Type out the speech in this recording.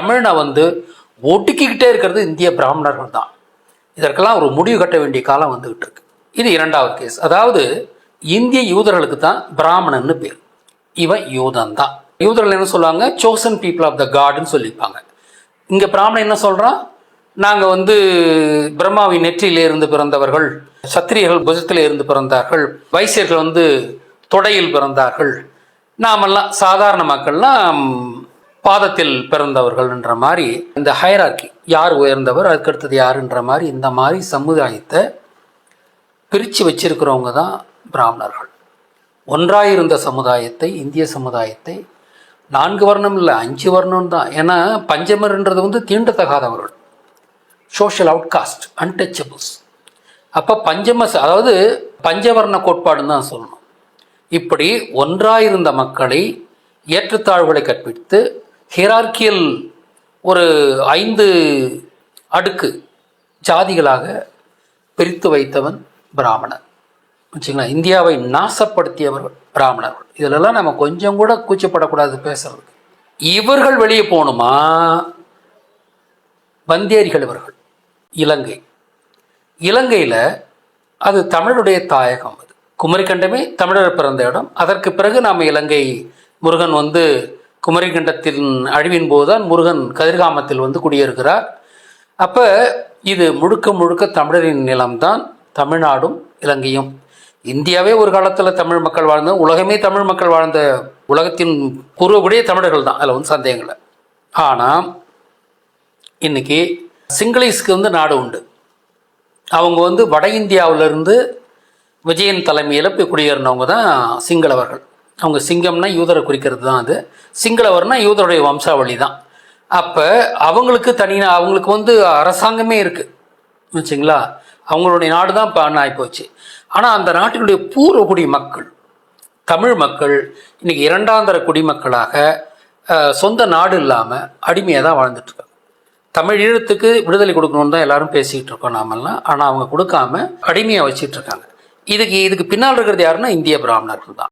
தமிழனை வந்து ஒடுக்கிக்கிட்டே இருக்கிறது இந்திய பிராமணர்கள் தான். இதற்கெல்லாம் ஒரு முடிவு கட்ட வேண்டிய காலம் வந்துகிட்டு இருக்கு. இது இரண்டாவது கேஸ் அதாவது இந்திய யூதர்களுக்கு தான் பிராமணன்னு பேர். இவன் யூதன் தான். யூதர்கள் என்ன சொல்லுவாங்க? சோசன் பீப்புள் ஆஃப் த காட்னு சொல்லிப்பாங்க. இங்க பிராமணன் என்ன சொல்றான்? நாங்கள் வந்து பிரம்மாவின் நெற்றியிலே இருந்து பிறந்தவர்கள் சத்திரியர்கள் புஜத்திலே இருந்து பிறந்தார்கள் வைசியர்கள் வந்து தொடையில் பிறந்தார்கள். நாமெல்லாம் சாதாரண மக்கள்லாம் பாதத்தில் பிறந்தவர்கள்ன்ற மாதிரி இந்த ஹைராக்கி யார் உயர்ந்தவர் அதுக்கடுத்தது யாருன்ற மாதிரி இந்த மாதிரி சமுதாயத்தை பிரித்து வச்சிருக்கிறவங்க தான் பிராமணர்கள். ஒன்றாயிருந்த சமுதாயத்தை இந்திய சமுதாயத்தை நான்கு வர்ணம் இல்லை அஞ்சு வர்ணம் தான். ஏன்னா பஞ்சமர்ன்றது வந்து தீண்டத்தகாதவர்கள். சோஷியல் அவுட்காஸ்ட் அன்டச்சபிள்ஸ் அப்போ பஞ்சம அதாவது பஞ்சவர்ண கோட்பாடுன்னு தான் சொல்லணும். இப்படி ஒன்றாயிருந்த மக்களை ஏற்றத்தாழ்வுகளை கற்பித்து ஹிரார்கியல் ஒரு ஐந்து அடுக்கு ஜாதிகளாக பிரித்து வைத்தவன் பிராமணன். வச்சுங்களா இந்தியாவை நாசப்படுத்தியவர்கள் பிராமணர்கள். இதிலெல்லாம் நம்ம கொஞ்சம் கூட கூச்சப்படக்கூடாது பேசுறதுக்கு. இவர்கள் வெளியே போகணுமா? வந்தேரிகள் இவர்கள். இலங்கை. இலங்கையில் அது தமிழுடைய தாயகம் அது. குமரிக்கண்டமே தமிழர் பிறந்த இடம். அதற்கு பிறகு நாம் இலங்கை முருகன் வந்து குமரிக்கண்டத்தின் அழிவின் போதுதான் முருகன் கதிர்காமத்தில் வந்து குடியேறுகிறார். அப்போ இது முழுக்க முழுக்க தமிழரின் நிலம்தான் தமிழ்நாடும் இலங்கையும். இந்தியாவே ஒரு காலத்தில் தமிழ் மக்கள் வாழ்ந்த உலகமே தமிழ் மக்கள் வாழ்ந்த உலகத்தின் பூர்வக்கூடிய தமிழர்கள் தான் அதில் வந்து சந்தேகங்களை ஆனால் இன்றைக்கி சிங்களீஸ்க்கு வந்து நாடு உண்டு. அவங்க வந்து வட இந்தியாவிலேருந்து விஜயன் தலைமையில் போய் குடியேறினவங்க தான் சிங்களவர்கள். அவங்க சிங்கம்னா யூதரை குறிக்கிறது தான் அது. சிங்களவர்னா யூதருடைய வம்சாவளி தான். அப்போ அவங்களுக்கு தனியாக அவங்களுக்கு வந்து அரசாங்கமே இருக்குது வச்சுங்களா? அவங்களுடைய நாடு தான் இப்போ ஆகிப்போச்சு ஆனால் அந்த நாட்டினுடைய பூர்வகுடி மக்கள் தமிழ் மக்கள் இன்றைக்கி இரண்டாந்தர குடிமக்களாக சொந்த நாடு இல்லாமல் அடிமையாக தான் வாழ்ந்துட்டுருக்காங்க. தமிழ் ஈழத்துக்கு விடுதலை கொடுக்கணும்னு தான் எல்லாரும் பேசிக்கிட்டு இருக்கோம் நாமெல்லாம். ஆனால் அவங்க கொடுக்காம அடிமையாக வச்சிட்டு இருக்காங்க. இதுக்கு இதுக்கு பின்னால் இருக்கிறது யாருன்னா இந்திய பிராமணர்கள் தான்.